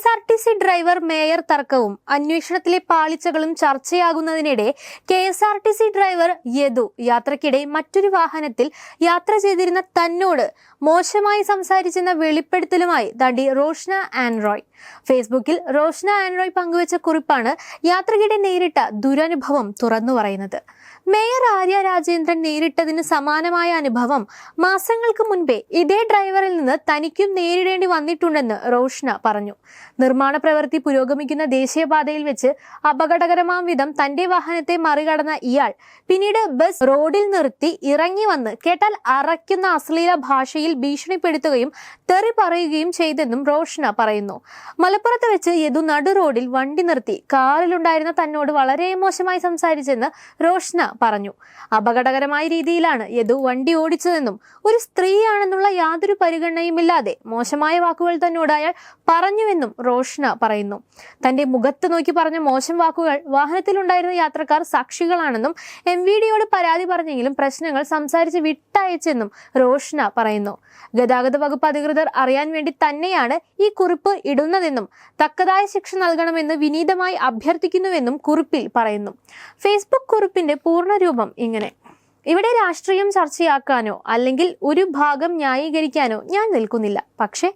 S R T C driver mayor തർക്കവും അന്വേഷണത്തിലെ പാളിച്ചകളും ചർച്ചയാകുന്നതിനിടെ K S R T C driver Yadu യാത്രക്കിടെ മറ്റൊരു വാഹനത്തിൽ യാത്ര ചെയ്തിരുന്ന തന്നോട് മോശമായി സംസാരിച്ചെന്ന വെളിപ്പെടുത്തലുമായി നടി റോഷ്ന ആൻഡ്രോയ് ഫേസ്ബുക്കിൽ റോഷ്ന ആൻഡ്രോയ് പങ്കുവച്ച കുറിപ്പാണ് യാത്രക്കിടെ നേരിട്ട ദുരനുഭവം തുറന്നു പറയുന്നത്. മേയർ ആര്യ രാജേന്ദ്രൻ നേരിട്ടതിന് സമാനമായ അനുഭവം മാസങ്ങൾക്ക് മുൻപേ ഇതേ ഡ്രൈവറിൽ നിന്ന് തനിക്കും നേരിടേണ്ടി വന്നിട്ടുണ്ടെന്ന് റോഷ്ന പറഞ്ഞു. നിർമ്മാണ പ്രവൃത്തി പുരോഗമിക്കുന്ന ദേശീയപാതയിൽ വെച്ച് അപകടകരമാം വിധം തന്റെ വാഹനത്തെ മറികടന്ന ഇയാൾ പിന്നീട് ബസ് റോഡിൽ നിർത്തി ഇറങ്ങി വന്ന് കേട്ടാൽ അറയ്ക്കുന്ന അശ്ലീല ഭാഷയിൽ ഭീഷണിപ്പെടുത്തുകയും തെറി പറയുകയും ചെയ്തെന്നും റോഷ്ന പറയുന്നു. മലപ്പുറത്ത് വെച്ച് യദു നടു റോഡിൽ വണ്ടി നിർത്തി കാറിലുണ്ടായിരുന്ന തന്നോട് വളരെ മോശമായി സംസാരിച്ചെന്ന് റോഷ്ന പറഞ്ഞു. അപകടകരമായ രീതിയിലാണ് യദു വണ്ടി ഓടിച്ചതെന്നും ഒരു സ്ത്രീയാണെന്നുള്ള യാതൊരു പരിഗണനയുമില്ലാതെ മോശമായ വാക്കുകൾ തന്നോട് അയാൾ പറഞ്ഞുവെന്നും റോഷ്ന പറയുന്നു. തന്റെ മുഖത്ത് നോക്കി പറഞ്ഞ മോശം വാക്കുകൾ വാഹനത്തിലുണ്ടായിരുന്ന യാത്രക്കാർ സാക്ഷികളാണെന്നും എം വി ഡിയോട് പരാതി പറഞ്ഞെങ്കിലും പ്രശ്നങ്ങൾ സംസാരിച്ച് വിട്ടയച്ചെന്നും റോഷ്ന പറയുന്നു. ഗതാഗത വകുപ്പ് അധികൃതർ അറിയാൻ വേണ്ടി തന്നെയാണ് ഈ കുറിപ്പ് ഇടുന്നതെന്നും തക്കതായ ശിക്ഷ നൽകണമെന്ന് വിനീതമായി അഭ്യർത്ഥിക്കുന്നുവെന്നും കുറിപ്പിൽ പറയുന്നു. ഫേസ്ബുക്ക് കുറിപ്പിന്റെ പൂർണരൂപം ഇങ്ങനെ. ഇവിടെ രാഷ്ട്രീയം ചർച്ചയാക്കാനോ അല്ലെങ്കിൽ ഒരു ഭാഗം ന്യായീകരിക്കാനോ ഞാൻ നിൽക്കുന്നില്ല. പക്ഷേ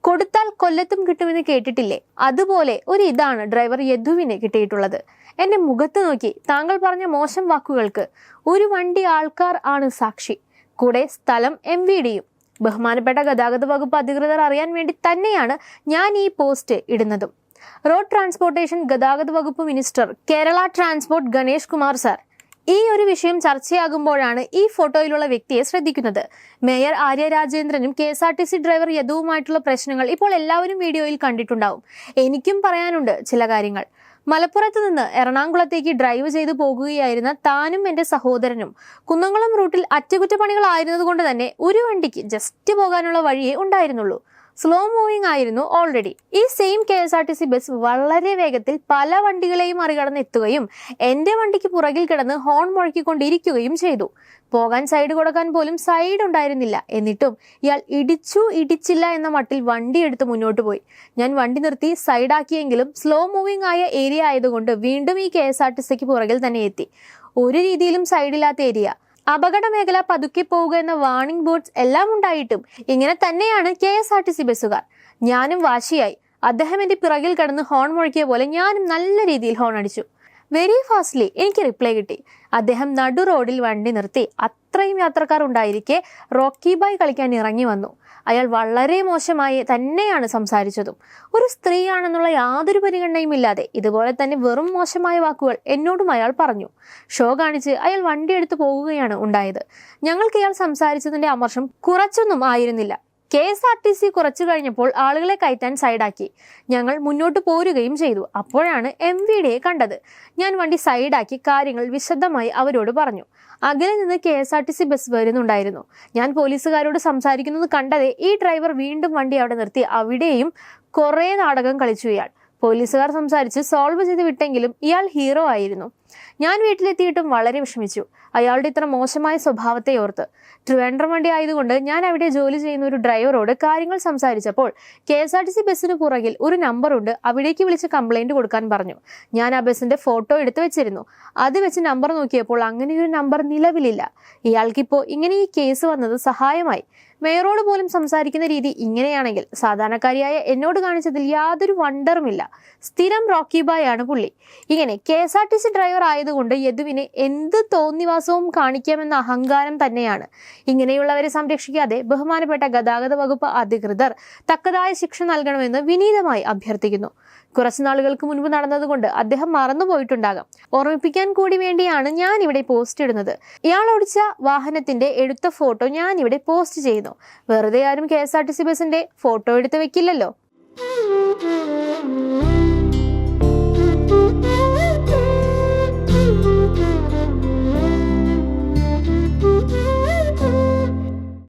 കൊടുത്താൽ കൊല്ലത്തും കിട്ടുമെന്ന് കേട്ടിട്ടില്ലേ? അതുപോലെ ഒരു ഇതാണ് ഡ്രൈവർ യദുവിന് കിട്ടിയിട്ടുള്ളത്. എന്റെ മുഖത്ത് നോക്കി താങ്കൾ പറഞ്ഞ മോശം വാക്കുകൾക്ക് ഒരു വണ്ടി ആൾക്കാർ ആണ് സാക്ഷി. കൂടെ സ്ഥലം എം വി ഡിയും. ബഹുമാനപ്പെട്ട ഗതാഗത വകുപ്പ് അധികൃതർ അറിയാൻ വേണ്ടി തന്നെയാണ് ഞാൻ ഈ പോസ്റ്റ് ഇടുന്നതും. റോഡ് ട്രാൻസ്പോർട്ടേഷൻ ഗതാഗത വകുപ്പ് minister Kerala transport Ganesh Kumar sir ഈ ഒരു വിഷയം ചർച്ചയാകുമ്പോഴാണ് ഈ ഫോട്ടോയിലുള്ള വ്യക്തിയെ ശ്രദ്ധിക്കുന്നത്. Mayor Arya രാജേന്ദ്രനും K S R T C driver യദുവുമായിട്ടുള്ള പ്രശ്നങ്ങൾ ഇപ്പോൾ എല്ലാവരും വീഡിയോയിൽ കണ്ടിട്ടുണ്ടാവും. എനിക്കും പറയാനുണ്ട് ചില കാര്യങ്ങൾ. മലപ്പുറത്ത് നിന്ന് എറണാകുളത്തേക്ക് ഡ്രൈവ് ചെയ്തു പോകുകയായിരുന്ന താനും എന്റെ സഹോദരനും കുന്നംകുളം റൂട്ടിൽ അറ്റകുറ്റപ്പണികളായിരുന്നതുകൊണ്ട് തന്നെ ഒരു വണ്ടിക്ക് ജസ്റ്റ് പോകാനുള്ള വഴിയേ ഉണ്ടായിരുന്നുള്ളൂ. സ്ലോ മൂവിംഗ് ആയിരുന്നു ഓൾറെഡി ഈ same K S R T C bus വളരെ വേഗത്തിൽ പല വണ്ടികളെയും മറികടന്ന് എത്തുകയും എന്റെ വണ്ടിക്ക് പുറകിൽ കിടന്ന് ഹോൺ മുഴക്കിക്കൊണ്ടിരിക്കുകയും ചെയ്തു. പോകാൻ സൈഡ് കൊടുക്കാൻ പോലും സൈഡ് ഉണ്ടായിരുന്നില്ല. എന്നിട്ടും ഇയാൾ ഇടിച്ചു ഇടിച്ചില്ല എന്ന മട്ടിൽ വണ്ടി എടുത്ത് മുന്നോട്ട് പോയി. ഞാൻ വണ്ടി നിർത്തി സൈഡാക്കിയെങ്കിലും സ്ലോ മൂവിങ് ആയ ഏരിയ ആയതുകൊണ്ട് വീണ്ടും ഈ കെ എസ് ആർ ടി സിക്ക് പുറകിൽ തന്നെ എത്തി. ഒരു രീതിയിലും സൈഡില്ലാത്ത ഏരിയ അപകട മേഖല പതുക്കിപ്പോവുക പോവുക എന്ന വാർണിംഗ് ബോർഡ്സ് എല്ലാം ഉണ്ടായിട്ടും ഇങ്ങനെ തന്നെയാണ് K S R T C ബസ്സുകാർ. ഞാനും വാശിയായി. അദ്ദേഹം എന്റെ പിറകിൽ കടന്ന് ഹോൺ മുഴക്കിയ പോലെ ഞാനും നല്ല രീതിയിൽ ഹോൺ അടിച്ചു. വെരി ഫാസ്റ്റ്ലി എനിക്ക് റിപ്ലൈ കിട്ടി. അദ്ദേഹം നടു റോഡിൽ വണ്ടി നിർത്തി. അത്രയും യാത്രക്കാർ ഉണ്ടായിരിക്കെ റോക്കി ബായ് കളിക്കാൻ ഇറങ്ങി വന്നു. അയാൾ വളരെ മോശമായി തന്നെയാണ് സംസാരിച്ചതും. ഒരു സ്ത്രീയാണെന്നുള്ള യാതൊരു പരിഗണനയും ഇല്ലാതെ ഇതുപോലെ തന്നെ വെറും മോശമായ വാക്കുകൾ എന്നോടും അയാൾ പറഞ്ഞു. ഷോ കാണിച്ച് അയാൾ വണ്ടി എടുത്തു പോകുകയാണ് ഉണ്ടായത്. ഞങ്ങൾക്ക് ഇയാൾ സംസാരിച്ചതിന്റെ അമർഷം കുറച്ചൊന്നും ആയിരുന്നില്ല. K S R T C കുറച്ചു കഴിഞ്ഞപ്പോൾ ആളുകളെ കയറ്റാൻ സൈഡാക്കി. ഞങ്ങൾ മുന്നോട്ട് പോരുകയും ചെയ്തു. അപ്പോഴാണ് എം വി ഡിയെ കണ്ടത്. ഞാൻ വണ്ടി സൈഡാക്കി കാര്യങ്ങൾ വിശദമായി അവരോട് പറഞ്ഞു. അകലെ നിന്ന് K S R T C bus വരുന്നുണ്ടായിരുന്നു. ഞാൻ പോലീസുകാരോട് സംസാരിക്കുന്നത് കണ്ടതേ ഈ ഡ്രൈവർ വീണ്ടും വണ്ടി അവിടെ നിർത്തി. അവിടെയും കുറേ നാടകം കളിച്ചു ഇയാൾ. പോലീസുകാർ സംസാരിച്ച് സോൾവ് ചെയ്ത് വിട്ടെങ്കിലും ഇയാൾ ഹീറോ ആയിരുന്നു. ഞാൻ വീട്ടിലെത്തിയിട്ടും വളരെ വിഷമിച്ചു. അയാളുടെ ഇത്ര മോശമായ സ്വഭാവത്തെ ഓർത്ത്. ട്രിവാൻഡ്രം വണ്ടി ആയതുകൊണ്ട് ഞാൻ അവിടെ ജോലി ചെയ്യുന്ന ഒരു ഡ്രൈവറോട് കാര്യങ്ങൾ സംസാരിച്ചപ്പോൾ K S R T C ബസ്സിന് പുറകിൽ ഒരു നമ്പറുണ്ട് അവിടേക്ക് വിളിച്ച് കംപ്ലൈന്റ് കൊടുക്കാൻ പറഞ്ഞു. ഞാൻ ആ ബസ്സിന്റെ ഫോട്ടോ എടുത്തു വെച്ചിരുന്നു. അത് വെച്ച് നമ്പർ നോക്കിയപ്പോൾ അങ്ങനെ ഒരു നമ്പർ നിലവിലില്ല. ഇയാൾക്കിപ്പോൾ ഇങ്ങനെ ഈ കേസ് വന്നത് സഹായമായി. മേയറോട് പോലും സംസാരിക്കുന്ന രീതി ഇങ്ങനെയാണെങ്കിൽ സാധാരണക്കാരിയായ എന്നോട് കാണിച്ചതിൽ യാതൊരു വണ്ടറുമില്ല സ്ഥിരം റോക്കി ബായ് ആണ് പുള്ളി. ഇങ്ങനെ K S R T C driver ആയതുകൊണ്ട് യദുവിനെ എന്ത് തോന്നിവാസവും കാണിക്കാമെന്ന അഹങ്കാരം തന്നെയാണ്. ഇങ്ങനെയുള്ളവരെ സംരക്ഷിക്കാതെ ബഹുമാനപ്പെട്ട ഗതാഗത വകുപ്പ് അധികൃതർ തക്കതായ ശിക്ഷ നൽകണമെന്ന് വിനീതമായി അഭ്യർത്ഥിക്കുന്നു. കുറച്ചു നാളുകൾക്ക് മുൻപ് നടന്നതുകൊണ്ട് അദ്ദേഹം മറന്നുപോയിട്ടുണ്ടാകാം. ഓർമ്മിപ്പിക്കാൻ കൂടി വേണ്ടിയാണ് ഞാൻ ഇവിടെ പോസ്റ്റ് ഇടുന്നത്. ഇയാൾ ഓടിച്ച വാഹനത്തിന്റെ എടുത്ത ഫോട്ടോ ഞാൻ ഇവിടെ പോസ്റ്റ് ചെയ്യുന്നു. വെറുതെ ആരും K S R T C ബസിന്റെ ഫോട്ടോ എടുത്ത് വെക്കില്ലല്ലോ.